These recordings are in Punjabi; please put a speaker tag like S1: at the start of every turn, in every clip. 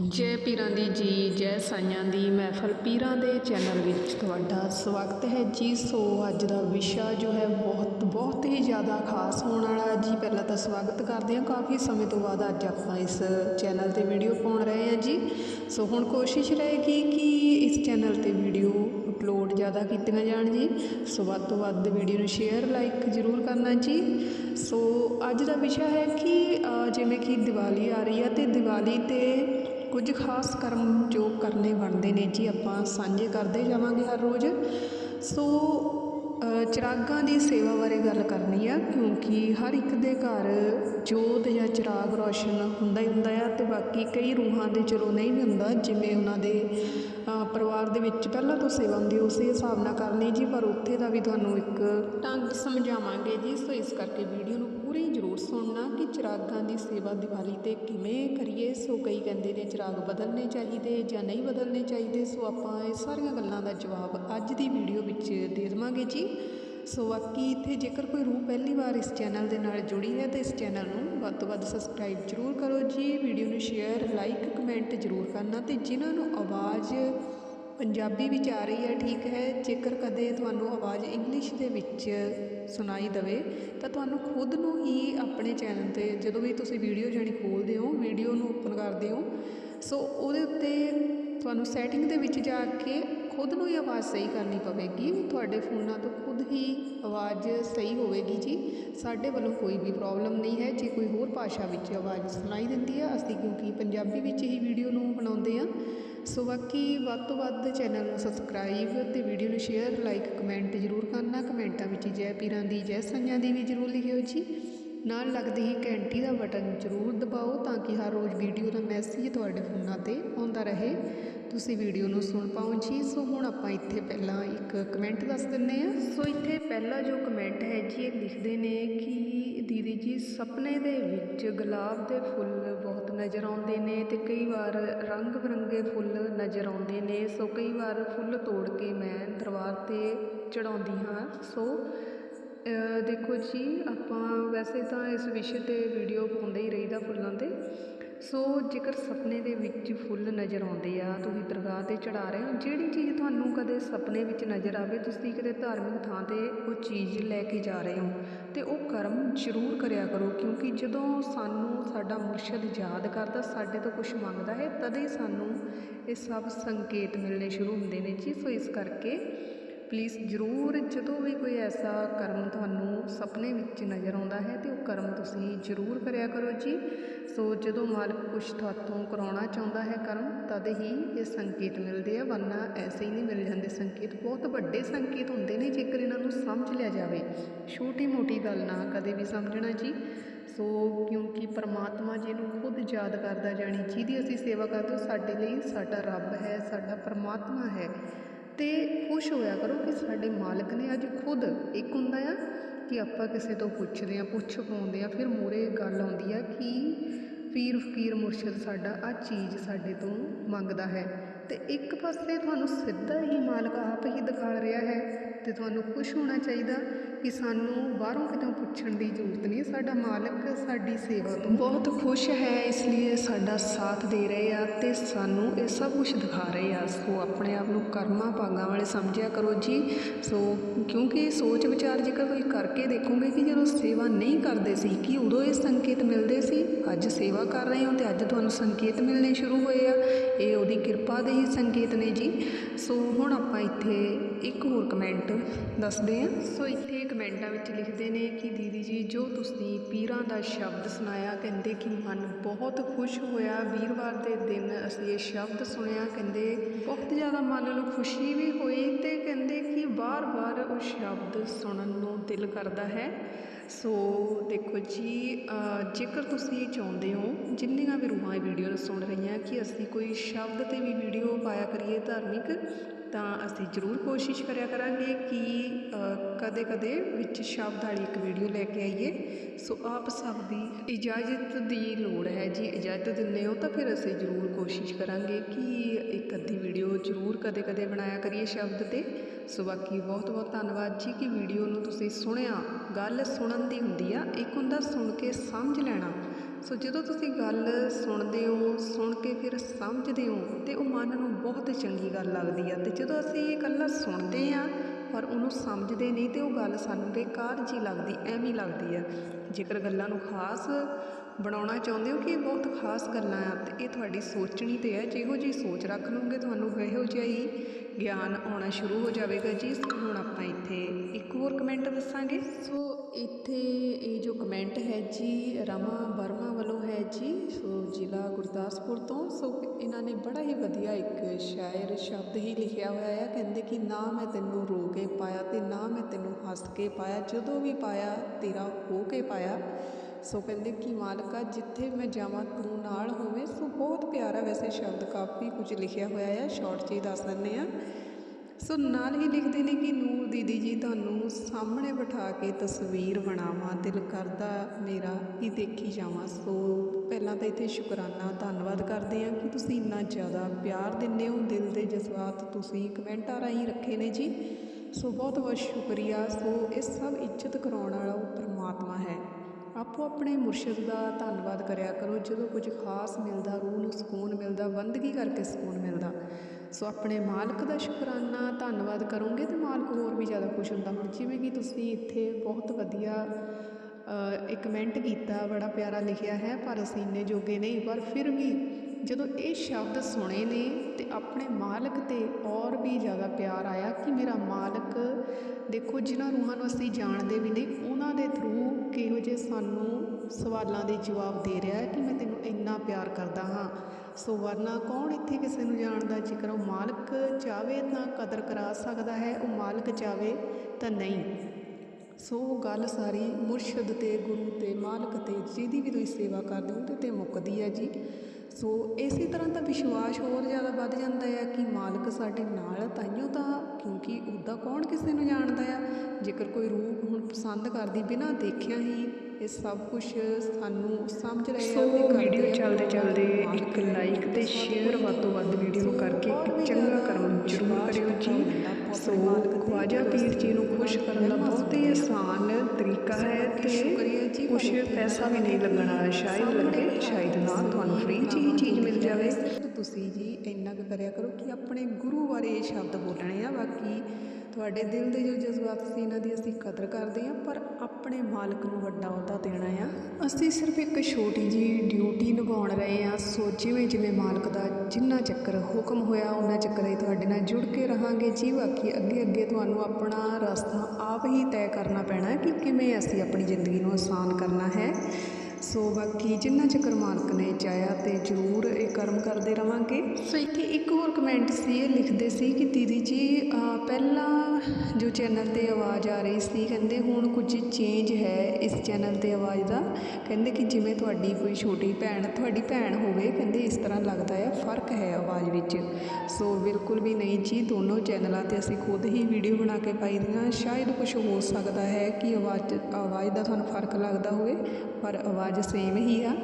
S1: ਜੈ ਪੀਰਾਂ ਦੀ ਜੀ, ਜੈ ਸਾਈਆਂ ਦੀ ਮਹਿਫਲ ਪੀਰਾਂ ਦੇ ਚੈਨਲ ਵਿੱਚ ਤੁਹਾਡਾ ਸਵਾਗਤ ਹੈ ਜੀ। ਸੋ ਅੱਜ ਦਾ ਵਿਸ਼ਾ ਜੋ ਹੈ ਬਹੁਤ ਬਹੁਤ ਹੀ ਜ਼ਿਆਦਾ ਖਾਸ ਹੋਣ ਵਾਲਾ ਜੀ, ਪਹਿਲਾਂ ਤਾਂ ਸਵਾਗਤ ਕਰਦੇ ਹਾਂ। ਕਾਫੀ ਸਮੇਂ ਤੋਂ ਬਾਅਦ ਅੱਜ ਆਪਾਂ ਇਸ ਚੈਨਲ ਤੇ ਵੀਡੀਓ ਪਾਉਣ ਰਹੇ ਹਾਂ ਜੀ। ਸੋ ਹੁਣ ਕੋਸ਼ਿਸ਼ ਰਹੇਗੀ ਕਿ ਇਸ ਚੈਨਲ ਤੇ ਵੀਡੀਓ ਅਪਲੋਡ ਜ਼ਿਆਦਾ ਕੀਤੀਆਂ ਜਾਣ ਜੀ। ਸੋ ਵੱਧ ਤੋਂ ਵੱਧ ਵੀਡੀਓ ਨੂੰ ਸ਼ੇਅਰ, ਲਾਈਕ ਜ਼ਰੂਰ ਕਰਨਾ ਜੀ। ਸੋ ਅੱਜ ਦਾ ਵਿਸ਼ਾ ਹੈ ਕਿ ਜਿਵੇਂ ਕਿ ਦੀਵਾਲੀ ਆ ਰਹੀ ਹੈ ਤੇ ਦੀਵਾਲੀ ਤੇ ਕੁਝ ਖਾਸ ਕਰਮ ਜੋ ਕਰਨੇ ਬਣਦੇ ਨੇ ਜੀ, ਆਪਾਂ ਸਾਂਝੇ ਕਰਦੇ ਜਾਵਾਂਗੇ ਹਰ ਰੋਜ਼। ਸੋ ਚਿਰਾਗਾਂ ਦੀ ਸੇਵਾ ਬਾਰੇ ਗੱਲ ਕਰਨੀ ਆ, ਕਿਉਂਕਿ ਹਰ ਇੱਕ ਦੇ ਘਰ ਜੋਤ ਜਾਂ ਚਿਰਾਗ ਰੌਸ਼ਨ ਹੁੰਦਾ ਹੀ ਹੁੰਦਾ ਆ ਅਤੇ ਬਾਕੀ ਕਈ ਰੂਹਾਂ ਦੇ ਚਲੋ ਨਹੀਂ ਵੀ ਹੁੰਦਾ, ਜਿਵੇਂ ਉਹਨਾਂ ਦੇ ਪਰਿਵਾਰ ਦੇ ਵਿੱਚ ਪਹਿਲਾਂ ਤੋਂ ਸੇਵਾ ਹੁੰਦੀ ਉਸੇ ਹਿਸਾਬ ਨਾਲ ਕਰਨੀ ਜੀ, ਪਰ ਉੱਥੇ ਦਾ ਵੀ ਤੁਹਾਨੂੰ ਇੱਕ ਢੰਗ ਸਮਝਾਵਾਂਗੇ ਜੀ, ਸੋ ਇਸ ਕਰਕੇ ਵੀਡੀਓ ਨੂੰ ਪੂਰੀ ਜ਼ਰੂਰ ਸੁਣਨਾ ਕਿ ਚਿਰਾਗਾਂ ਦੀ ਸੇਵਾ ਦੀਵਾਲੀ ਤੇ ਕਿਵੇਂ ਕਰੀਏ, ਸੋ ਕਈ ਕਹਿੰਦੇ ਨੇ ਚਿਰਾਗ ਬਦਲਣੇ ਚਾਹੀਦੇ ਜਾਂ ਨਹੀਂ ਬਦਲਣੇ ਚਾਹੀਦੇ, ਸੋ ਆਪਾਂ ਇਹ ਸਾਰੀਆਂ ਗੱਲਾਂ ਦਾ ਜਵਾਬ ਅੱਜ ਦੀ ਵੀਡੀਓ ਵਿੱਚ ਦੇ ਦੇਵਾਂਗੇ ਜੀ। ਸੋ ਬਾਕੀ ਇੱਥੇ ਜੇਕਰ ਕੋਈ ਰੂਹ ਪਹਿਲੀ ਵਾਰ ਇਸ ਚੈਨਲ ਦੇ ਨਾਲ ਜੁੜੀ ਹੈ ਤਾਂ ਇਸ ਚੈਨਲ ਨੂੰ ਵੱਧ ਤੋਂ ਵੱਧ ਸਬਸਕ੍ਰਾਈਬ ਜ਼ਰੂਰ ਕਰੋ ਜੀ ਵੀਡੀਓ ਨੂੰ ਸ਼ੇਅਰ ਲਾਈਕ ਕਮੈਂਟ ਜ਼ਰੂਰ ਕਰਨਾ ਤੇ ਜਿਨ੍ਹਾਂ ਨੂੰ ਆਵਾਜ਼ ਪੰਜਾਬੀ ਵਿੱਚ ਆ ਰਹੀ ਹੈ, ਠੀਕ ਹੈ, ਜੇਕਰ ਕਦੇ ਤੁਹਾਨੂੰ ਆਵਾਜ਼ ਇੰਗਲਿਸ਼ ਦੇ ਵਿੱਚ ਸੁਣਾਈ ਦਵੇ ਤਾਂ ਤੁਹਾਨੂੰ ਖੁਦ ਨੂੰ ਹੀ ਆਪਣੇ ਚੈਨਲ ਤੇ ਜਦੋਂ ਵੀ ਤੁਸੀਂ ਵੀਡੀਓ ਜਾਣੀ ਖੋਲ੍ਹਦੇ ਹੋ ਵੀਡੀਓ ਨੂੰ ਓਪਨ ਕਰਦੇ ਹੋ ਸੋ ਉਹਦੇ ਉੱਤੇ ਤੁਹਾਨੂੰ ਸੈਟਿੰਗ ਦੇ ਵਿੱਚ ਜਾ ਕੇ ਖੁਦ ਨੂੰ ਹੀ ਆਵਾਜ਼ ਸਹੀ ਕਰਨੀ ਪਵੇਗੀ? ਤੁਹਾਡੇ ਫੋਨਾਂ ਤੋਂ ਖੁਦ ਹੀ ਆਵਾਜ਼ ਸਹੀ ਹੋਵੇਗੀ ਜੀ। ਸਾਡੇ ਵੱਲੋਂ ਕੋਈ ਵੀ ਪ੍ਰੋਬਲਮ ਨਹੀਂ ਹੈ। ਜੇ ਕੋਈ ਹੋਰ ਭਾਸ਼ਾ ਵਿੱਚ ਆਵਾਜ਼ ਸੁਣਾਈ ਦਿੰਦੀ ਹੈ, ਅਸੀਂ ਕਿਉਂਕਿ ਪੰਜਾਬੀ ਵਿੱਚ ਹੀ ਵੀਡੀਓ ਨੂੰ ਬਣਾਉਂਦੇ ਹਾਂ। ਸੋ ਬਾਕੀ ਵੱਧ ਤੋਂ ਵੱਧ ਚੈਨਲ ਨੂੰ ਸਬਸਕ੍ਰਾਈਬ ਤੇ ਵੀਡੀਓ ਨੂੰ ਸ਼ੇਅਰ, ਲਾਈਕ, ਕਮੈਂਟ ਜ਼ਰੂਰ ਕਰਨਾ। ਕਮੈਂਟਾਂ ਵਿੱਚ ਜੈ ਪੀਰਾਂ ਦੀ, ਜੈ ਸੰਿਆਂ ਦੀ ਵੀ ਜ਼ਰੂਰ ਲਿਖਿਓ ਜੀ। ਨਾਲ ਲੱਗਦੀ ਹੀ ਘੰਟੀ ਦਾ ਬਟਨ ਜ਼ਰੂਰ ਦਬਾਓ ਤਾਂ ਕਿ ਹਰ ਰੋਜ਼ ਵੀਡੀਓ ਦਾ ਮੈਸੇਜ ਤੁਹਾਡੇ ਫੋਨਾਂ ਤੇ ਆਉਂਦਾ ਰਹੇ। ਤੁਸੀਂ ਵੀਡੀਓ ਨੂੰ ਸੁਣ ਪਾਓ ਜੀ। ਸੋ ਹੁਣ ਆਪਾਂ ਇੱਥੇ ਪਹਿਲਾਂ ਇੱਕ ਕਮੈਂਟ ਦੱਸ ਦਿੰਨੇ ਆ ਸੋ ਇੱਥੇ ਪਹਿਲਾ ਜੋ ਕਮੈਂਟ ਹੈ ਜੀ, ਇਹ ਲਿਖਦੇ ਨੇ ਕਿ ਦੀਦੀ ਜੀ, ਸੁਪਨੇ ਦੇ ਵਿੱਚ ਗੁਲਾਬ ਦੇ ਫੁੱਲ ਬਹੁਤ ਨਜ਼ਰ ਆਉਂਦੇ ਨੇ ਤੇ ਕਈ ਵਾਰ ਰੰਗ ਬਰੰਗੇ ਫੁੱਲ ਨਜ਼ਰ ਆਉਂਦੇ ਨੇ। ਸੋ ਕਈ ਵਾਰ ਫੁੱਲ ਤੋੜ ਕੇ ਮੈਂ ਦਰਬਾਰ ਤੇ ਚੜਾਉਂਦੀ ਹਾਂ। ਸੋ ਦੇਖੋ ਜੀ, ਆਪਾਂ ਵੈਸੇ ਤਾਂ ਇਸ ਵਿਸ਼ੇ ਤੇ ਵੀਡੀਓ ਪਾਉਂਦੇ ਹੀ ਰਹੀਦਾ ਫੁੱਲਾਂ ਤੇ। ਸੋ ਜੇਕਰ ਸੁਪਨੇ ਦੇ ਵਿੱਚ ਫੁੱਲ ਨਜ਼ਰ ਆਉਂਦੇ ਆ, ਤੁਸੀਂ ਦਰਗਾਹ ਤੇ ਚੜਾ ਰਹੇ ਹੋ, ਜਿਹੜੀ ਚੀਜ਼ ਤੁਹਾਨੂੰ ਕਦੇ ਸੁਪਨੇ ਵਿੱਚ ਨਜ਼ਰ ਆਵੇ ਤੁਸੀਂ ਕਿਤੇ ਧਾਰਮਿਕ ਥਾਂ ਤੇ ਉਹ ਚੀਜ਼ ਲੈ ਕੇ ਜਾ ਰਹੇ ਹੋ, ਤੇ ਉਹ ਕਰਮ ਜ਼ਰੂਰ ਕਰਿਆ ਕਰੋ, ਕਿਉਂਕਿ ਜਦੋਂ ਸਾਨੂੰ ਸਾਡਾ ਮੁਰਸ਼ਿਦ ਯਾਦ ਕਰਦਾ, ਸਾਡੇ ਤੋਂ ਕੁਝ ਮੰਗਦਾ ਹੈ, ਤਦੇ ਸਾਨੂੰ ਇਹ ਸਭ ਸੰਕੇਤ ਮਿਲਣੇ ਸ਼ੁਰੂ ਹੁੰਦੇ ਨੇ ਜੀ। ਸੋ ਇਸ ਕਰਕੇ ਪਲੀਜ਼ ਜ਼ਰੂਰ ਜਦੋਂ ਵੀ ਕੋਈ ਐਸਾ ਕਰਮ ਤੁਹਾਨੂੰ ਸੁਪਨੇ ਵਿੱਚ ਨਜ਼ਰ ਆਉਂਦਾ ਹੈ ਤੇ ਉਹ ਕਰਮ ਤੁਸੀਂ ਜ਼ਰੂਰ ਕਰਿਆ ਕਰੋ ਜੀ। ਸੋ ਜਦੋਂ ਮਾਲਕ ਕੁਛ ਤੁਹਾਤੋਂ ਕਰਾਉਣਾ ਚਾਹੁੰਦਾ ਹੈ ਕਰਮ, ਤਦ ਹੀ ਇਹ ਸੰਕੇਤ ਮਿਲਦੇ ਆ, ਵਰਨਾ ਐਸੇ ਹੀ ਨਹੀਂ ਮਿਲ ਜਾਂਦੇ। ਸੰਕੇਤ ਬਹੁਤ ਵੱਡੇ ਸੰਕੇਤ ਹੁੰਦੇ ਨੇ ਜੇਕਰ ਇਹਨਾਂ ਨੂੰ ਸਮਝ ਲਿਆ ਜਾਵੇ। ਛੋਟੀ ਮੋਟੀ ਗੱਲ ਨਾ ਕਦੇ ਵੀ ਸਮਝਣਾ ਜੀ। ਸੋ ਕਿਉਂਕਿ ਪਰਮਾਤਮਾ ਜੀ ਨੂੰ ਖੁਦ ਯਾਦ ਕਰਦਾ ਜਾਣੀ, ਜਿਹਦੀ ਅਸੀਂ ਸੇਵਾ ਕਰਦੇ ਹਾਂ ਸਾਡੇ ਲਈ ਸਾਡਾ ਰੱਬ ਹੈ, ਸਾਡਾ ਪਰਮਾਤਮਾ ਹੈ। ਅਤੇ ਖੁਸ਼ ਹੋਇਆ ਕਰੋ ਕਿ ਸਾਡੇ ਮਾਲਕ ਨੇ ਅੱਜ ਖੁਦ ਇੱਕ ਹੁੰਦਾ ਆ ਕਿ ਆਪਾਂ ਕਿਸੇ ਤੋਂ ਪੁੱਛਦੇ ਹਾਂ, ਪੁੱਛ ਪਾਉਂਦੇ ਹਾਂ, ਫਿਰ ਮੂਹਰੇ ਗੱਲ ਆਉਂਦੀ ਆ ਕਿ ਪੀਰ ਫਕੀਰ ਮੁਰਸ਼ਿਦ ਸਾਡਾ ਆਹ ਚੀਜ਼ ਸਾਡੇ ਤੋਂ ਮੰਗਦਾ ਹੈ। ਅਤੇ ਇੱਕ ਪਾਸੇ ਤੁਹਾਨੂੰ ਸਿੱਧਾ ਹੀ ਮਾਲਕ ਆਪ ਹੀ ਦਿਖਾ ਰਿਹਾ ਹੈ ਅਤੇ ਤੁਹਾਨੂੰ ਖੁਸ਼ ਹੋਣਾ ਚਾਹੀਦਾ ਕਿ ਸਾਨੂੰ ਬਾਹਰੋਂ ਕਿਤੋਂ ਪੁੱਛਣ ਦੀ ਜ਼ਰੂਰਤ ਨਹੀਂ ਸਾਡਾ ਮਾਲਕ ਸਾਡੀ ਸੇਵਾ ਤੋਂ ਬਹੁਤ ਖੁਸ਼ ਹੈ, ਇਸ ਲਈ ਸਾਡਾ ਸਾਥ ਦੇ ਰਹੇ ਆ ਤੇ ਸਾਨੂੰ ਇਹ ਸਭ ਕੁਝ ਦਿਖਾ ਰਹੇ ਆ। ਸੋ ਆਪਣੇ ਆਪ ਨੂੰ ਕਰਮਾਂ ਭਾਗਾਂ ਵਾਲੇ ਸਮਝਿਆ ਕਰੋ ਜੀ। ਸੋ ਕਿਉਂਕਿ ਸੋਚ ਵਿਚਾਰ ਜੇਕਰ ਕੋਈ ਕਰਕੇ ਦੇਖੋਗੇ ਕਿ ਜਦੋਂ ਸੇਵਾ ਨਹੀਂ ਕਰਦੇ ਸੀ, ਕਿ ਉਦੋਂ ਇਹ ਸੰਕੇਤ ਮਿਲਦੇ ਸੀ? ਅੱਜ ਸੇਵਾ ਕਰ ਰਹੇ ਹੋ ਤੇ ਅੱਜ ਤੁਹਾਨੂੰ ਸੰਕੇਤ ਮਿਲਣੇ ਸ਼ੁਰੂ ਹੋਏ ਆ। ਇਹ ਉਹਦੀ ਕਿਰਪਾ ਦੇ ਹੀ ਸੰਕੇਤ ਨੇ ਜੀ। ਸੋ ਹੁਣ ਆਪਾਂ ਇੱਥੇ ਇੱਕ ਹੋਰ ਕਮੈਂਟ ਦੱਸਦੇ ਹਾਂ। ਸੋ ਇੱਥੇ ਕਮੈਂਟਾਂ ਵਿੱਚ ਲਿਖਦੇ ਨੇ ਕਿ ਦੀਦੀ ਜੀ, ਜੋ ਤੁਸੀਂ ਪੀਰਾਂ ਦਾ ਸ਼ਬਦ ਸੁਣਾਇਆ, ਕਹਿੰਦੇ ਕਿ ਮਨ ਬਹੁਤ ਖੁਸ਼ ਹੋਇਆ। ਵੀਰਵਾਰ ਦੇ ਦਿਨ ਅਸੀਂ ਇਹ ਸ਼ਬਦ ਸੁਣਿਆ, ਕਹਿੰਦੇ, ਬਹੁਤ ਜ਼ਿਆਦਾ ਮਨ ਨੂੰ ਖੁਸ਼ੀ ਵੀ ਹੋਈ ਤੇ ਕਹਿੰਦੇ ਕਿ ਬਾਰ-ਬਾਰ ਉਹ ਸ਼ਬਦ ਸੁਣਨ ਨੂੰ ਦਿਲ ਕਰਦਾ ਹੈ। ਸੋ ਦੇਖੋ ਜੀ ਜੇਕਰ ਤੁਸੀਂ ਚਾਹੁੰਦੇ ਹੋ, ਜਿੰਨੀਆਂ ਵੀ ਰੂਹਾਂ ਇਹ ਵੀਡੀਓ ਨੂੰ ਸੁਣ ਰਹੀਆਂ, ਕਿ ਅਸੀਂ ਕੋਈ ਸ਼ਬਦ ਤੇ ਵੀ ਵੀਡੀਓ ਪਾਇਆ ਕਰੀਏ ਧਾਰਮਿਕ ਤਾਂ ਅਸੀਂ ਜ਼ਰੂਰ ਕੋਸ਼ਿਸ਼ ਕਰਿਆ ਕਰਾਂਗੇ ਕਿ ਕਦੇ-ਕਦੇ ਵਿੱਚ ਸ਼ਬਦ ਵਾਲੀ ਇੱਕ ਵੀਡੀਓ ਲੈ ਕੇ ਆਈਏ। ਸੋ ਆਪ ਸਭ ਦੀ ਇਜਾਜ਼ਤ ਦੀ ਲੋੜ ਹੈ ਜੀ, ਇਜਾਜ਼ਤ ਦਿੰਦੇ ਹੋ ਤਾਂ ਫਿਰ ਅਸੀਂ ਜ਼ਰੂਰ ਕੋਸ਼ਿਸ਼ ਕਰਾਂਗੇ ਕਿ ਇੱਕ ਅੱਧੀ ਵੀਡੀਓ ਜ਼ਰੂਰ ਕਦੇ-ਕਦੇ ਬਣਾਇਆ ਕਰੀਏ ਸ਼ਬਦ ਤੇ। ਸੋ ਬਾਕੀ ਬਹੁਤ-ਬਹੁਤ ਧੰਨਵਾਦ ਜੀ ਕਿ ਵੀਡੀਓ ਨੂੰ ਤੁਸੀਂ ਸੁਣਿਆ। ਗੱਲ ਸੁਣਨ ਦੀ ਹੁੰਦੀ ਆ, ਇੱਕ ਹੁੰਦਾ ਸੁਣ ਕੇ ਸਮਝ ਲੈਣਾ। ਸੋ ਜਦੋਂ ਤੁਸੀਂ ਗੱਲ ਸੁਣਦੇ ਹੋ, ਸੁਣ ਕੇ ਫਿਰ ਸਮਝਦੇ ਹੋ ਤੇ ਉਹ ਮਨ ਨੂੰ ਬਹੁਤ ਚੰਗੀ ਗੱਲ ਲੱਗਦੀ ਆ। ਤੇ ਜਦੋਂ ਅਸੀਂ ਇਹ ਗੱਲਾਂ ਸੁਣਦੇ ਆ ਪਰ ਉਹਨੂੰ ਸਮਝਦੇ ਨਹੀਂ ਤੇ ਉਹ ਗੱਲ ਸਾਨੂੰ ਬੇਕਾਰ ਜੀ ਲੱਗਦੀ, ਐਵੇਂ ਲੱਗਦੀ ਆ। ਜੇਕਰ ਗੱਲਾਂ ਨੂੰ ਖਾਸ ਬਣਾਉਣਾ ਚਾਹੁੰਦੇ ਹੋ ਕਿ ਇਹ ਬਹੁਤ ਖਾਸ ਗੱਲਾਂ ਆ? ਤੇ ਇਹ ਤੁਹਾਡੀ ਸੋਚਣੀ ਤੇ ਹੈ, ਜਿਹੋ ਜੀ ਸੋਚ ਰੱਖ ਲਓਗੇ ਤੁਹਾਨੂੰ ਇਹੋ ਜਿਹਾ ਹੀ ਗਿਆਨ ਆਉਣਾ ਸ਼ੁਰੂ ਹੋ ਜਾਵੇਗਾ ਜੀ। ਹੁਣ ਆਪਾਂ ਇੱਥੇ ਇੱਕ ਹੋਰ ਕਮੈਂਟ ਦੱਸਾਂਗੇ। ਸੋ ਇੱਥੇ ਇਹ ਜੋ ਕਮੈਂਟ ਹੈ ਜੀ, ਰਮਾ ਵਰਮਾ ਵੱਲੋਂ ਹੈ ਜੀ, ਸੋ ਜ਼ਿਲ੍ਹਾ ਗੁਰਦਾਸਪੁਰ ਤੋਂ। ਸੋ ਇਹਨਾਂ ਨੇ ਬੜਾ ਹੀ ਵਧੀਆ ਇੱਕ ਸ਼ਾਇਰ ਸ਼ਬਦ ਹੀ ਲਿਖਿਆ ਹੋਇਆ ਹੈ। ਕਹਿੰਦੇ ਕਿ ਨਾ ਮੈਂ ਤੈਨੂੰ ਰੋ ਕੇ ਪਾਇਆ ਤੇ ਨਾ ਮੈਂ ਤੈਨੂੰ ਹੱਸ ਕੇ ਪਾਇਆ। ਜਦੋਂ ਵੀ ਪਾਇਆ, ਤੇਰਾ ਹੋ ਕੇ ਪਾਇਆ। ਸੋ ਕਹਿੰਦੇ ਕਿ ਮਾਲਕਾ, ਜਿੱਥੇ ਮੈਂ ਜਾਵਾਂ ਤੂੰ ਨਾਲ ਹੋਵੇਂ। ਸੋ ਬਹੁਤ ਪਿਆਰਾ ਵੈਸੇ ਸ਼ਬਦ ਕਾਫੀ ਕੁਝ ਲਿਖਿਆ ਹੋਇਆ ਆ ਸ਼ਾਰਟ 'ਚ ਹੀ ਦੱਸ ਦਿੰਦੇ ਆ। ਸੋ ਨਾਲ ਹੀ ਲਿਖਦੇ ਨੇ ਕਿ ਨੂਰ ਦੀਦੀ ਜੀ ਤੁਹਾਨੂੰ ਸਾਹਮਣੇ ਬਿਠਾ ਕੇ ਤਸਵੀਰ ਬਣਾਵਾਂ, ਦਿਲ ਕਰਦਾ ਮੇਰਾ ਕਿ ਦੇਖੀ ਜਾਵਾਂ। ਸੋ ਪਹਿਲਾਂ ਤਾਂ ਇੱਥੇ ਸ਼ੁਕਰਾਨਾ, ਧੰਨਵਾਦ ਕਰਦੇ ਹਾਂ ਕਿ ਤੁਸੀਂ ਇੰਨਾ ਜ਼ਿਆਦਾ ਪਿਆਰ ਦਿੰਦੇ ਹੋ, ਦਿਲ ਦੇ ਜਜ਼ਬਾਤ ਤੁਸੀਂ ਕਮੈਂਟਾਂ ਰਾਹੀਂ ਰੱਖੇ ਨੇ ਜੀ। ਸੋ ਬਹੁਤ ਬਹੁਤ ਸ਼ੁਕਰੀਆ। ਸੋ ਇਹ ਸਭ ਇੱਜ਼ਤ ਕਰਾਉਣ ਵਾਲਾ ਉਹ ਪਰਮਾਤਮਾ ਹੈ। ਆਪੋ ਆਪਣੇ ਮੁਰਸ਼ਿਦ ਦਾ ਧੰਨਵਾਦ ਕਰਿਆ ਕਰੋ। ਜਦੋਂ ਕੁਝ ਖਾਸ ਮਿਲਦਾ, ਰੂਹ ਨੂੰ ਸਕੂਨ ਮਿਲਦਾ, ਬੰਦਗੀ ਕਰਕੇ ਸਕੂਨ ਮਿਲਦਾ। ਸੋ ਆਪਣੇ ਮਾਲਕ ਦਾ ਸ਼ੁਕਰਾਨਾ, ਧੰਨਵਾਦ ਕਰੋਗੇ ਤੇ ਮਾਲਕ ਹੋਰ ਵੀ ਜ਼ਿਆਦਾ ਖੁਸ਼ ਹੁੰਦਾ ਹੁਣ। ਜਿਵੇਂ ਕਿ ਤੁਸੀਂ ਇੱਥੇ ਬਹੁਤ ਵਧੀਆ ਇੱਕ ਕਮੈਂਟ ਕੀਤਾ, ਬੜਾ ਪਿਆਰਾ ਲਿਖਿਆ ਹੈ, ਪਰ ਅਸੀਂ ਇੰਨੇ ਜੋਗੇ ਨਹੀਂ, ਪਰ ਫਿਰ ਵੀ ਜਦੋਂ ਇਹ ਸ਼ਬਦ ਸੁਣੇ ਨੇ ਤੇ ਆਪਣੇ ਮਾਲਕ ਤੇ ਔਰ ਵੀ ਜ਼ਿਆਦਾ ਪਿਆਰ ਆਇਆ ਕਿ ਮੇਰਾ ਮਾਲਕ, ਦੇਖੋ ਜਿਨ੍ਹਾਂ ਰੂਹਾਂ ਨੂੰ ਅਸੀਂ ਜਾਣਦੇ ਵੀ ਨਹੀਂ, ਉਹਨਾਂ ਦੇ ਥਰੂ ਕਿਹੋ ਜਿਹੇ ਸਾਨੂੰ ਸਵਾਲਾਂ ਦੇ ਜਵਾਬ ਦੇ ਰਿਹਾ ਹੈ ਕਿ ਮੈਂ ਤੈਨੂੰ ਇੰਨਾ ਪਿਆਰ ਕਰਦਾ ਹਾਂ। ਸੋ ਵਰਨਾ ਕੌਣ ਇੱਥੇ ਕਿਸੇ ਨੂੰ ਜਾਣਦਾ? ਜੇਕਰ ਉਹ ਮਾਲਕ ਚਾਵੇ ਤਾਂ ਕਦਰ ਕਰਾ ਸਕਦਾ ਹੈ, ਉਹ ਮਾਲਕ ਚਾਵੇ ਤਾਂ ਨਹੀਂ। ਸੋ ਉਹ ਗੱਲ ਸਾਰੀ ਮੁਰਸ਼ਿਦ ਤੇ, ਗੁਰੂ ਤੇ, ਮਾਲਕ ਤੇ, ਜਿਹਦੀ ਵੀ ਤੁਸੀਂ ਸੇਵਾ ਕਰਦੇ ਹੋ, ਉਹਦੇ ਤੇ ਮੁੱਕਦੀ ਹੈ ਜੀ। ਸੋ ਇਸੇ ਤਰ੍ਹਾਂ ਤਾਂ ਵਿਸ਼ਵਾਸ ਹੋਰ ਜ਼ਿਆਦਾ ਵੱਧ ਜਾਂਦਾ ਆ ਕਿ ਮਾਲਕ ਸਾਡੇ ਨਾਲ ਤਾਈਓ ਤਾਂ, ਕਿਉਂਕਿ ਉੱਦਾਂ ਕੌਣ ਕਿਸੇ ਨੂੰ ਜਾਣਦਾ ਆ? ਜੇਕਰ ਕੋਈ ਰੂਹ ਹੁਣ ਪਸੰਦ ਕਰਦੀ, ਬਿਨਾਂ ਦੇਖਿਆ ਹੀ ਇਹ ਸਭ ਕੁਝ ਸਾਨੂੰ ਸਮਝ ਰਹੇ ਆ ਤੇ
S2: ਵੀਡੀਓ। ਚੱਲਦੇ ਚੱਲਦੇ ਇੱਕ ਲਾਈਕ ਤੇ ਸ਼ੇਅਰ ਵੱਧ ਤੋਂ ਵੱਧ ਵੀਡੀਓ ਕਰਕੇ ਇੱਕ ਚੰਗਾ ਕਰਮ ਜ਼ਰੂਰ ਕਰਿਓ ਜੀ। ਸੋ ਖਵਾਜਾ ਪੀਰ ਜੀ ਨੂੰ ਖੁਸ਼ ਕਰਨ ਦਾ ਬਹੁਤ ਹੀ ਆਸਾਨ ਤਰੀਕਾ ਹੈ ਤੇ
S1: ਇੱਥੇ
S2: ਪੈਸਾ ਵੀ ਨਹੀਂ ਲੱਗਣਾ ਸ਼ਾਇਦ ਲੱਗੇ ਸ਼ਾਇਦ ਨਾ ਤੁਹਾਨੂੰ ਫ੍ਰੀ 'ਚ ਹੀ ਚੀਜ਼ ਮਿਲ ਜਾਵੇ।
S1: ਤੁਸੀਂ ਜੀ ਇੰਨਾ ਕੁ ਕਰਿਆ ਕਰੋ ਕਿ ਆਪਣੇ ਗੁਰੂ ਬਾਰੇ ਇਹ ਸ਼ਬਦ ਬੋਲਣੇ ਆ ਬਾਕੀ ਤੁਹਾਡੇ ਦਿਲ ਦੇ ਜੋ ਜਜ਼ਬਾਤ ਸੀ, ਇਹਨਾਂ ਦੀ ਅਸੀਂ ਕਦਰ ਕਰਦੇ ਹਾਂ, ਪਰ ਆਪਣੇ ਮਾਲਕ ਨੂੰ ਵੱਡਾ ਅਹੁਦਾ ਦੇਣਾ ਆ। ਅਸੀਂ ਸਿਰਫ ਇੱਕ ਛੋਟੀ ਜੀ ਡਿਊਟੀ ਨਿਭਾਉਣ ਰਹੇ ਆ ਸੋ ਜਿਵੇਂ ਜਿਵੇਂ ਮਾਲਕ ਦਾ ਜਿੰਨਾ ਚੱਕਰ ਹੁਕਮ ਹੋਇਆ, ਉਹਨਾਂ ਚੱਕਰ ਹੀ ਤੁਹਾਡੇ ਨਾਲ ਜੁੜ ਕੇ ਰਹਾਂਗੇ। ਜੀ ਬਾਕੀ ਅੱਗੇ ਅੱਗੇ ਤੁਹਾਨੂੰ ਆਪਣਾ ਰਸਤਾ ਆਪ ਹੀ ਤੈਅ ਕਰਨਾ ਪੈਣਾ ਕਿ ਕਿਵੇਂ ਅਸੀਂ ਆਪਣੀ ਜ਼ਿੰਦਗੀ ਨੂੰ ਆਸਾਨ ਕਰਨਾ ਹੈ। ਸੋ ਬਾਕੀ ਜਿੰਨਾ ਚੱਕਰ ਮਾਲਕ ਨੇ ਚਾਹਿਆ, ਤੇ ਜ਼ਰੂਰ ਕਰਦੇ ਰਵਾਂਗੇ। ਸੋ ਇੱਥੇ ਇੱਕ ਹੋਰ ਕਮੈਂਟ ਸੀ, ਇਹ ਲਿਖਦੇ ਸੀ ਕਿ ਦੀਦੀ ਜੀ ਪਹਿਲਾਂ ਜੋ ਚੈਨਲ ਤੇ ਆਵਾਜ਼ ਆ ਰਹੀ ਸੀ, ਕਹਿੰਦੇ ਹੁਣ ਕੁਝ ਚੇਂਜ ਹੈ ਇਸ ਚੈਨਲ ਤੇ ਆਵਾਜ਼ ਦਾ। ਕਹਿੰਦੇ ਕਿ ਜਿਵੇਂ ਤੁਹਾਡੀ ਕੋਈ ਛੋਟੀ ਭੈਣ, ਤੁਹਾਡੀ ਭੈਣ ਹੋਵੇ, ਕਹਿੰਦੇ ਇਸ ਤਰ੍ਹਾਂ ਲੱਗਦਾ ਹੈ ਫ਼ਰਕ ਹੈ ਆਵਾਜ਼ ਵਿੱਚ। ਸੋ ਬਿਲਕੁਲ ਵੀ ਨਹੀਂ ਜੀ, ਦੋਨੋਂ ਚੈਨਲਾਂ ਤੇ ਅਸੀਂ ਖੁਦ ਹੀ ਵੀਡੀਓ ਬਣਾ ਕੇ ਪਾਈ ਦੀਆਂ ਸ਼ਾਇਦ ਕੁਝ ਹੋ ਸਕਦਾ ਹੈ ਕਿ ਆਵਾਜ਼ ਆਵਾਜ਼ ਦਾ ਤੁਹਾਨੂੰ ਫ਼ਰਕ ਲੱਗਦਾ ਹੋਵੇ, ਪਰ ਆਵਾਜ਼ ਸੇਮ ਹੀ ਆ।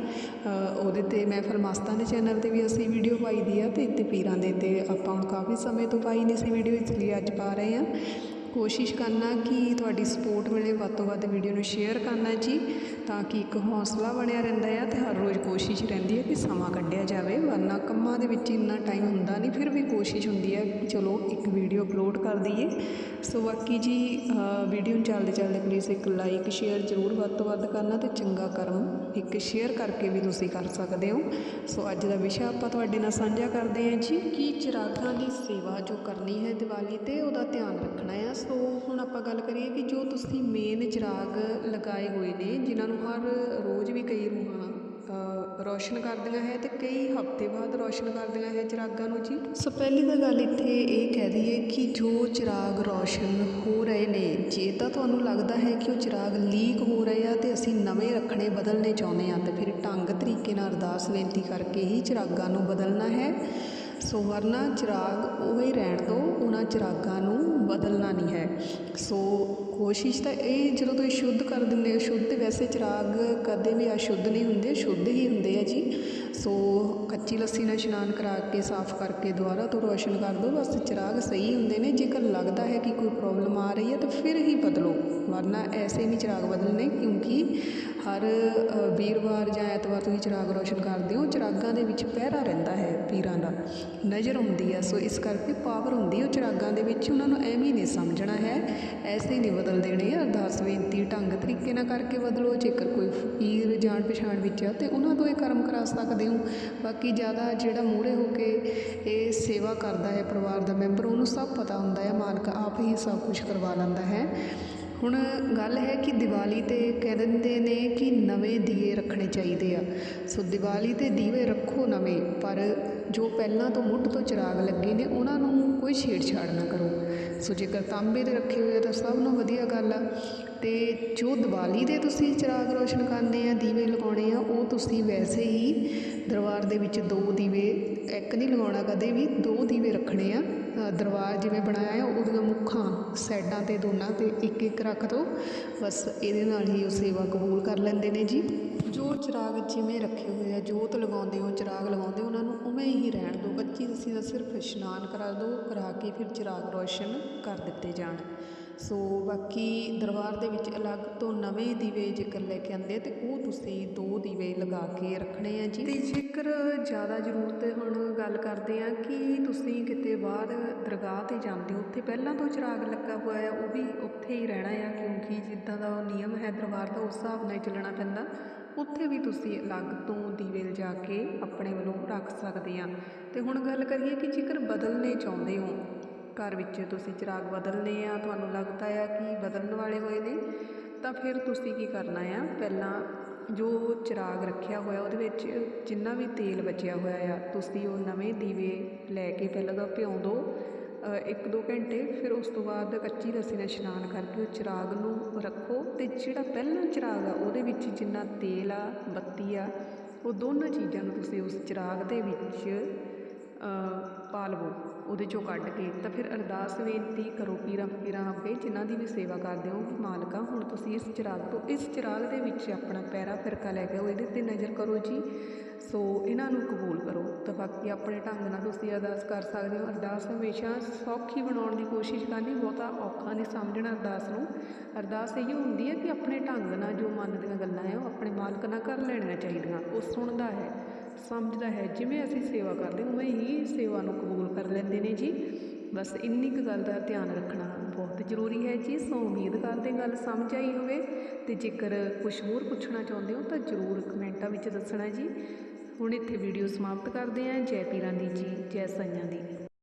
S1: ਉਹਦੇ ਤੇ ਮਹਿਫਲ ਮਸਤਾਂ ਦੇ ਚੈਨਲ ਤੇ ਵੀ ਅਸੀਂ ਵੀਡੀਓ ਪਾਈ ਦੀ ਆ ਤੇ ਇੱਥੇ ਪੀਰਾਂ ਦੇ ਤੇ ਆਪਾਂ ਹੁਣ ਕਾਫੀ ਸਮੇਂ ਤੋਂ ਪਾਈ ਨਹੀਂ ਸੀ ਵੀਡੀਓ ਇਸ ਲਈ ਅੱਜ ਪਾ ਰਹੇ ਆ ਕੋਸ਼ਿਸ਼ ਕਰਨਾ ਕਿ ਤੁਹਾਡੀ ਸਪੋਰਟ ਮਿਲੇ, ਵੱਧ ਤੋਂ ਵੱਧ ਵੀਡੀਓ ਨੂੰ ਸ਼ੇਅਰ ਕਰਨਾ ਜੀ। ਤਾਂ ਕਿ ਇੱਕ ਹੌਸਲਾ ਬਣਿਆ ਰਹਿੰਦਾ ਆ ਤੇ ਹਰ ਰੋਜ਼ ਕੋਸ਼ਿਸ਼ ਰਹਿੰਦੀ ਹੈ ਕਿ ਸਮਾਂ ਕੱਢਿਆ ਜਾਵੇ, ਵਰਨਾ ਕੰਮਾਂ ਦੇ ਵਿੱਚ ਇੰਨਾ ਟਾਈਮ ਹੁੰਦਾ ਨਹੀਂ ਫਿਰ ਵੀ ਕੋਸ਼ਿਸ਼ ਹੁੰਦੀ ਹੈ ਕਿ ਚਲੋ ਇੱਕ ਵੀਡੀਓ ਅਪਲੋਡ ਕਰ ਦਈਏ। ਸੋ ਬਾਕੀ ਜੀ ਵੀਡੀਓ ਨੂੰ ਚੱਲਦੇ ਚੱਲਦੇ ਪਲੀਜ਼ ਇੱਕ ਲਾਈਕ ਸ਼ੇਅਰ ਜ਼ਰੂਰ ਵੱਧ ਤੋਂ ਵੱਧ ਕਰਨਾ ਤੇ ਚੰਗਾ ਕਰਮ ਇੱਕ ਸ਼ੇਅਰ ਕਰਕੇ ਵੀ ਤੁਸੀਂ ਕਰ ਸਕਦੇ ਹੋ। ਸੋ ਅੱਜ ਦਾ ਵਿਸ਼ਾ ਆਪਾਂ ਤੁਹਾਡੇ ਨਾਲ ਸਾਂਝਾ ਕਰਦੇ ਹਾਂ ਜੀ ਕਿ ਚਿਰਾਗਾਂ ਦੀ ਸੇਵਾ ਜੋ ਕਰਨੀ ਹੈ ਦੀਵਾਲੀ ਤੇ ਉਹਦਾ ਧਿਆਨ ਰੱਖਣਾ ਆ। ਸੋ ਹੁਣ ਆਪਾਂ ਗੱਲ ਕਰੀਏ ਕਿ ਜੋ ਤੁਸੀਂ ਮੇਨ ਚਿਰਾਗ ਲਗਾਏ ਹੋਏ ਨੇ, ਜਿਨ੍ਹਾਂ ਨੂੰ ਹਰ ਰੋਜ਼ ਵੀ ਕਈ ਰੂਹਾਂ ਰੌਸ਼ਨ ਕਰਦੀਆਂ ਹੈ ਅਤੇ ਕਈ ਹਫ਼ਤੇ ਬਾਅਦ ਰੌਸ਼ਨ ਕਰਦੀਆਂ ਹੈ ਚਿਰਾਗਾਂ ਨੂੰ ਜੀ? ਸੋ ਪਹਿਲੀ ਤਾਂ ਗੱਲ ਇੱਥੇ ਇਹ ਕਹਿ ਦਈਏ ਕਿ ਜੋ ਚਿਰਾਗ ਰੌਸ਼ਨ ਹੋ ਰਹੇ ਨੇ, ਜੇ ਤਾਂ ਤੁਹਾਨੂੰ ਲੱਗਦਾ ਹੈ ਕਿ ਉਹ ਚਿਰਾਗ ਲੀਕ ਹੋ ਰਹੇ ਆ ਤੇ ਅਸੀਂ ਨਵੇਂ ਰੱਖਣੇ ਬਦਲਣੇ ਚਾਹੁੰਦੇ ਆ ਤੇ ਫਿਰ ਢੰਗ ਤਰੀਕੇ ਨਾਲ ਅਰਦਾਸ ਬੇਨਤੀ ਕਰਕੇ ਹੀ ਚਿਰਾਗਾਂ ਨੂੰ ਬਦਲਣਾ ਹੈ। ਸੋ ਵਰਨਾ ਚਿਰਾਗ ਉਹ ਹੀ ਰਹਿਣ ਦਿਓ ਉਹਨਾਂ ਚਿਰਾਗਾਂ ਨੂੰ ਬਦਲਣਾ ਨਹੀਂ। ਸੋ ਕੋਸ਼ਿਸ਼ ਤਾਂ ਇਹ ਜਦੋਂ ਤੁਸੀਂ ਸ਼ੁੱਧ ਕਰ ਦਿੰਦੇ ਹੋ, ਸ਼ੁੱਧ ਵੈਸੇ ਚਿਰਾਗ ਕਦੇ ਵੀ ਅਸ਼ੁੱਧ ਨਹੀਂ ਹੁੰਦੇ, ਸ਼ੁੱਧ ਹੀ ਹੁੰਦੇ ਆ ਜੀ। ਸੋ ਕੱਚੀ ਲੱਸੀ ਨਾਲ ਇਸ਼ਨਾਨ ਕਰਾ ਕੇ, ਸਾਫ਼ ਕਰਕੇ ਦੁਬਾਰਾ ਤੋਂ ਰੋਸ਼ਨ ਕਰ ਦਿਓ ਬਸ ਚਿਰਾਗ ਸਹੀ ਹੁੰਦੇ ਨੇ। ਜੇਕਰ ਲੱਗਦਾ ਹੈ ਕਿ ਕੋਈ ਪ੍ਰੋਬਲਮ ਆ ਰਹੀ ਹੈ ਤਾਂ ਫਿਰ ਹੀ ਬਦਲੋ, ਵਰਨਾ ਐਸੇ ਨਹੀਂ ਚਿਰਾਗ ਬਦਲਣੇ। ਕਿਉਂਕਿ ਹਰ ਵੀਰਵਾਰ ਜਾਂ ਐਤਵਾਰ ਤੁਸੀਂ ਚਿਰਾਗ ਰੋਸ਼ਨ ਕਰਦੇ ਹੋ, ਚਿਰਾਗਾਂ ਦੇ ਵਿੱਚ ਪਹਿਰਾ ਰਹਿੰਦਾ ਹੈ। ਪੀਰਾਂ ਦਾ ਨਜ਼ਰ ਆਉਂਦੀ ਹੈ। ਸੋ ਇਸ ਕਰਕੇ ਪਾਵਰ ਹੁੰਦੀ ਉਹ ਚਿਰਾਗਾਂ ਦੇ ਵਿੱਚ ਉਹਨਾਂ ਨੂੰ ਐਵੇਂ ਨਹੀਂ ਸਮਝਣਾ ਹੈ। ਐਸੇ ਨਹੀਂ ਬਦਲ ਦੇਣੇ ਅਰਦਾਸ ਬੇਨਤੀ ਢੰਗ ਤਰੀਕੇ ਨਾਲ ਕਰਕੇ ਬਦਲੋ। ਜੇਕਰ ਕੋਈ ਫਕੀਰ ਜਾਣ ਪਛਾਣ ਵਿੱਚ ਆ, ਤੇ ਉਹਨਾਂ ਤੋਂ ਇਹ ਕਰਮ ਕਰਾ ਸਕਦੇ ਹੋ। ਬਾਕੀ ਜ਼ਿਆਦਾ ਜਿਹੜਾ ਮੂਹਰੇ ਹੋ ਕੇ ਇਹ ਸੇਵਾ ਕਰਦਾ ਹੈ, ਪਰਿਵਾਰ ਦਾ ਮੈਂਬਰ, ਉਹਨੂੰ ਸਭ ਪਤਾ ਹੁੰਦਾ ਹੈ। ਮਾਲਕ ਆਪ ਹੀ ਸਭ ਕੁਝ ਕਰਵਾ ਲੈਂਦਾ ਹੈ। ਹੁਣ ਗੱਲ ਹੈ ਕਿ ਦੀਵਾਲੀ ਤੇ ਕਹਿ ਦਿੰਦੇ ਨੇ ਕਿ ਨਵੇਂ ਦੀਵੇ ਰੱਖਣੇ ਚਾਹੀਦੇ ਆ। ਸੋ ਦੀਵਾਲੀ ਤੇ ਦੀਵੇ ਰੱਖੋ ਨਵੇਂ, ਪਰ ਜੋ ਪਹਿਲਾਂ ਤੋਂ ਮੁੱਢ ਤੋਂ ਚਿਰਾਗ ਲੱਗੇ ਨੇ, ਉਹਨਾਂ ਨੂੰ ਕੋਈ ਛੇੜਛਾੜ ਨਾ ਕਰੋ। ਸੋ ਜੇਕਰ ਤਾਂਬੇ ਦੇ ਰੱਖੇ ਹੋਏ ਆ ਤਾਂ ਸਭ ਨੂੰ ਵਧੀਆ ਗੱਲ ਆ। ਤੇ ਜੋ ਦੀਵਾਲੀ ਦੇ ਤੁਸੀਂ ਚਿਰਾਗ ਰੋਸ਼ਨ ਕਰਨੇ ਆ, ਦੀਵੇ ਲਗਾਉਣੇ ਆ, ਉਹ ਤੁਸੀਂ ਵੈਸੇ ਹੀ ਦਰਬਾਰ ਦੇ ਵਿੱਚ ਦੋ ਦੀਵੇ, ਇੱਕ ਨਹੀਂ ਲਗਾਉਣਾ ਕਦੇ ਵੀ, ਦੋ ਦੀਵੇ ਰੱਖਣੇ ਦਰਬਾਰ ਜਿਵੇਂ ਬਣਾਇਆ ਹੈ, ਉਹਦੀਆਂ ਮੁੱਖਾਂ ਸਾਈਡਾਂ ਤੇ ਦੋਨਾਂ ਤੇ ਇੱਕ ਇੱਕ ਰੱਖ ਦਿਓ ਬਸ ਇਹਦੇ ਨਾਲ ਹੀ ਉਹ ਸੇਵਾ ਕਬੂਲ ਕਰ ਲੈਂਦੇ ਨੇ ਜੀ। ਜੋ ਚਿਰਾਗ ਜਿਵੇਂ ਰੱਖੇ ਹੋਏ ਆ, ਜੋਤ ਲਗਾਉਂਦੇ ਹੋ, ਚਿਰਾਗ ਲਗਾਉਂਦੇ ਉਹਨਾਂ ਨੂੰ ਉਵੇਂ ਹੀ ਰਹਿਣ ਦਿਓ ਕੱਚੀ ਲੱਸੀ ਦਾ ਸਿਰਫ ਇਸ਼ਨਾਨ ਕਰਾ ਦਿਓ ਕਰਾ ਕੇ ਫਿਰ ਚਿਰਾਗ ਰੋਸ਼ਨ ਕਰ ਦਿੱਤੇ ਜਾਣ। ਸੋ ਬਾਕੀ ਦਰਬਾਰ ਦੇ ਵਿੱਚ ਅਲੱਗ ਤੋਂ ਨਵੇਂ ਦੀਵੇ ਜੇਕਰ ਲੈ ਕੇ ਆਉਂਦੇ ਆ, ਤੇ ਉਹ ਤੁਸੀਂ ਦੋ ਦੀਵੇ ਲਗਾ ਕੇ ਰੱਖਣੇ ਆ ਜੀ। ਤੇ ਜੇਕਰ ਜ਼ਿਆਦਾ ਜ਼ਰੂਰਤ ਹੁਣ ਗੱਲ ਕਰਦੇ ਆ ਕਿ ਤੁਸੀਂ ਕਿਤੇ ਬਾਹਰ ਦਰਗਾਹ ਤੇ ਜਾਂਦੇ ਹੋ, ਉੱਥੇ ਪਹਿਲਾਂ ਤੋਂ ਚਿਰਾਗ ਲੱਗਾ ਹੋਇਆ ਆ ਉਹ ਵੀ ਉੱਥੇ ਹੀ ਰਹਿਣਾ ਆ, ਕਿਉਂਕਿ ਜਿੱਦਾਂ ਦਾ ਨਿਯਮ ਹੈ ਦਰਬਾਰ ਦਾ, ਉਸ ਹਿਸਾਬ ਨਾਲ ਹੀ ਚੱਲਣਾ ਪੈਂਦਾ। ਉੱਥੇ ਵੀ ਤੁਸੀਂ ਅਲੱਗ ਤੋਂ ਦੀਵੇ ਲਿਜਾ ਕੇ ਆਪਣੇ ਵੱਲੋਂ ਰੱਖ ਸਕਦੇ ਆ। ਤੇ ਹੁਣ ਗੱਲ ਕਰੀਏ ਕਿ ਜੇਕਰ ਬਦਲਣੇ ਚਾਹੁੰਦੇ ਹੋ ਘਰ ਵਿੱਚ ਤੁਸੀਂ ਚਿਰਾਗ ਬਦਲਨੇ ਆ, ਤੁਹਾਨੂੰ ਲੱਗਦਾ ਆ ਕਿ ਬਦਲਣ ਵਾਲੇ ਹੋਏ ਨੇ, ਤਾਂ ਫਿਰ ਤੁਸੀਂ ਕੀ ਕਰਨਾ ਆ? ਪਹਿਲਾਂ ਜੋ ਚਿਰਾਗ ਰੱਖਿਆ ਹੋਇਆ ਉਹਦੇ ਵਿੱਚ ਜਿੰਨਾ ਵੀ ਤੇਲ ਬਚਿਆ ਹੋਇਆ ਆ, ਤੁਸੀਂ ਉਹ ਨਵੇਂ ਦੀਵੇ ਲੈ ਕੇ ਪਹਿਲਾਂ ਤਾਂ ਭਿਉਂ ਦਿਓ ਇੱਕ ਦੋ ਘੰਟੇ, ਫਿਰ ਉਸ ਤੋਂ ਬਾਅਦ ਕੱਚੀ ਲੱਸੀ ਨਾਲ ਇਸ਼ਨਾਨ ਕਰਕੇ ਉਹ ਚਿਰਾਗ ਨੂੰ ਰੱਖੋ ਤੇ ਜਿਹੜਾ ਪਹਿਲਾ ਚਿਰਾਗ ਆ, ਉਹਦੇ ਵਿੱਚ ਜਿੰਨਾ ਤੇਲ ਆ, ਬੱਤੀ ਆ, ਉਹ ਦੋਨਾਂ ਚੀਜ਼ਾਂ ਨੂੰ ਤੁਸੀਂ ਉਸ ਚਿਰਾਗ ਦੇ ਵਿੱਚ ਪਾ ਲਵੋ ਉਹਦੇ ਚੋਂ ਕੱਢ ਕੇ। ਤਾਂ ਫਿਰ ਅਰਦਾਸ ਬੇਨਤੀ ਕਰੋ ਪੀਰਾਂ ਫਕੀਰਾਂ ਅੱਗੇ ਜਿਨ੍ਹਾਂ ਦੀ ਵੀ ਸੇਵਾ ਕਰਦੇ ਹੋ ਕਿ ਮਾਲਕਾ ਹੁਣ ਤੁਸੀਂ ਇਸ ਚਿਰਾਗ ਤੋਂ, ਇਸ ਚਿਰਾਗ ਦੇ ਵਿੱਚ ਆਪਣਾ ਪੈਰਾ ਫਿਰਕਾ ਲੈ ਕੇ ਆਓ, ਇਹਦੇ ਤੇ ਨਜ਼ਰ ਕਰੋ ਜੀ। ਸੋ ਇਹਨਾਂ ਨੂੰ ਕਬੂਲ ਕਰੋ। ਤਾਂ ਬਾਕੀ ਆਪਣੇ ਢੰਗ ਨਾਲ ਤੁਸੀਂ ਅਰਦਾਸ ਕਰ ਸਕਦੇ ਹੋ। ਅਰਦਾਸ ਹਮੇਸ਼ਾ ਸੌਖੀ ਬਣਾਉਣ ਦੀ ਕੋਸ਼ਿਸ਼ ਕਰਨੀ, ਬਹੁਤਾ ਔਖਾ ਨਹੀਂ ਸਮਝਣਾ ਅਰਦਾਸ ਨੂੰ। ਅਰਦਾਸ ਇਹ ਹੁੰਦੀ ਹੈ ਕਿ ਆਪਣੇ ਢੰਗ ਨਾਲ ਜੋ ਮਨ ਦੀਆਂ ਗੱਲਾਂ ਹੈ ਉਹ ਆਪਣੇ ਮਾਲਕ ਨਾਲ ਕਰ ਲੈਣੀਆਂ ਚਾਹੀਦੀਆਂ। ਉਹ ਸੁਣਦਾ ਹੈ। ਸਮਝਦਾ ਹੈ, ਜਿਵੇਂ ਅਸੀਂ ਸੇਵਾ ਕਰਦੇ ਉਵੇਂ ਹੀ ਸੇਵਾ ਨੂੰ ਕਬੂਲ ਕਰ ਲੈਂਦੇ ਨੇ ਜੀ। ਬਸ ਇੰਨੀ ਕੁ ਗੱਲ ਦਾ ਧਿਆਨ ਰੱਖਣਾ ਬਹੁਤ ਜ਼ਰੂਰੀ ਹੈ ਜੀ। ਸੋ ਉਮੀਦ ਕਰਦੇ ਗੱਲ ਸਮਝ ਆਈ ਹੋਵੇ ਤੇ ਜੇਕਰ ਕੁਝ ਹੋਰ ਪੁੱਛਣਾ ਚਾਹੁੰਦੇ ਹੋ ਤਾਂ ਜ਼ਰੂਰ ਕਮੈਂਟਾਂ ਵਿੱਚ ਦੱਸਣਾ ਜੀ। ਹੁਣ ਇੱਥੇ ਵੀਡੀਓ ਸਮਾਪਤ ਕਰਦੇ ਹਾਂ। ਜੈ ਪੀਰਾਂ ਦੀ ਜੀ, ਜੈ ਸਾਈਆਂ ਦੀ।